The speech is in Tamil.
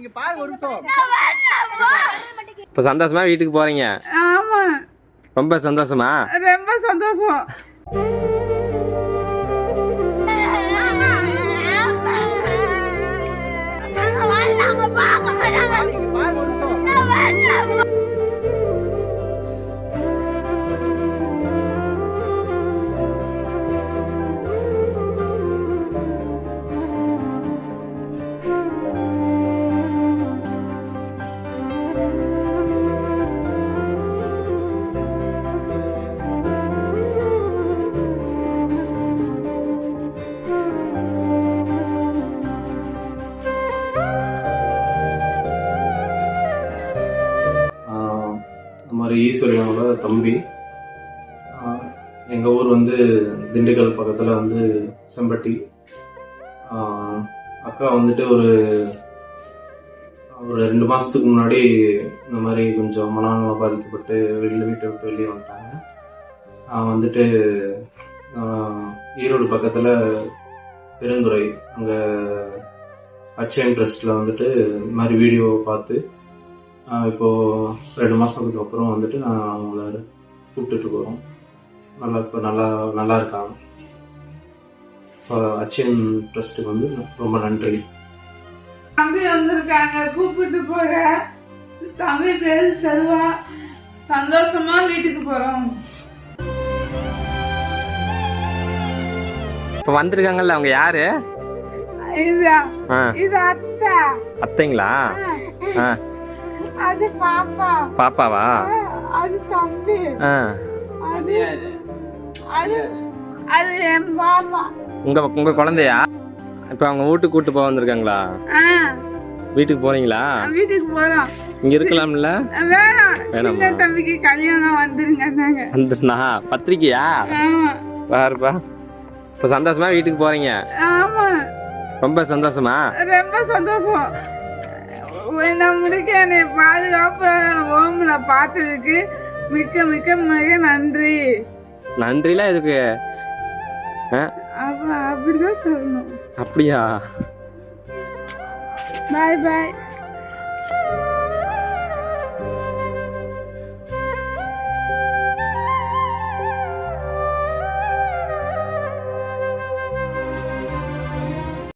இங்க பாருங்க ஒரு நிமிஷம். இப்போ சந்தோஷமா வீட்டுக்கு போறீங்க? ஆமா. ரொம்ப சந்தோஷமா? ரொம்ப சந்தோஷம். மாதிரி ஈஸ்வரியனோட தம்பி. எங்கள் ஊர் வந்து திண்டுக்கல் பக்கத்தில் வந்து செம்பட்டி. அக்கா வந்துட்டு ஒரு ஒரு ரெண்டு மாதத்துக்கு முன்னாடி இந்த மாதிரி கொஞ்சம் மனநலம் பாதிக்கப்பட்டு வெளியில் வீட்டை விட்டு வெளியே வந்துட்டாங்க. நான் வந்துட்டு ஈரோடு பக்கத்தில் பெருந்துறை அங்கே அச்சயன் ட்ரஸ்ட்ல வந்துட்டு இந்த மாதிரி வீடியோ பார்த்து ஆஹ் இப்போ ரெண்டு மாசத்துக்கு அப்புறம் வந்துட்டு நான் அவங்கள கூப்பிட்டுட்டு போறோம். நல்லா இப்போ நல்லா நல்லா இருக்காங்க. ஸோ அச்சியன் ட்ரஸ்ட்டுக்கு வந்து ரொம்ப நன்றி. தம்பி வந்திருக்காங்க கூப்பிட்டு போற தம்பி பேரு செல்வா. சந்தோஷமா வீட்டுக்கு போறோம். இப்போ வந்திருக்காங்கல்ல அவங்க யாரு? இது ஆ. இது அத்தை. அத்தைங்களா? ஆ. அது பாப்பா. பாப்பாவா? அது தம்பி. ஆ. அது அது அது என் பாப்பா உங்க உங்க குழந்தையா? இப்போ அவங்க வீட்டுக்கு கூட்டு போக வந்திருக்காங்களா? வீட்டுக்கு போறீங்களா? வீட்டுக்கு போறோம். இங்க இருக்கலாம்ல? வேணாம். தம்பிக்கு கல்யாணம் வந்துருங்க வந்துண்ணா பத்திரிக்கையா? பாருப்பா. இப்போ சந்தோஷமா வீட்டுக்கு போறீங்க? ஆமா. ரொம்ப சந்தோஷமா? ரொம்ப சந்தோஷம். உன்னை முடிக்க என்னை பாதுகாப்பு ஓம்ல பார்த்ததுக்கு மிக்க மிக்க மிக நன்றி. நன்றிலாம் எதுக்கு? அப்படிதான் சொல்லணும். அப்படியா? பாய் பாய்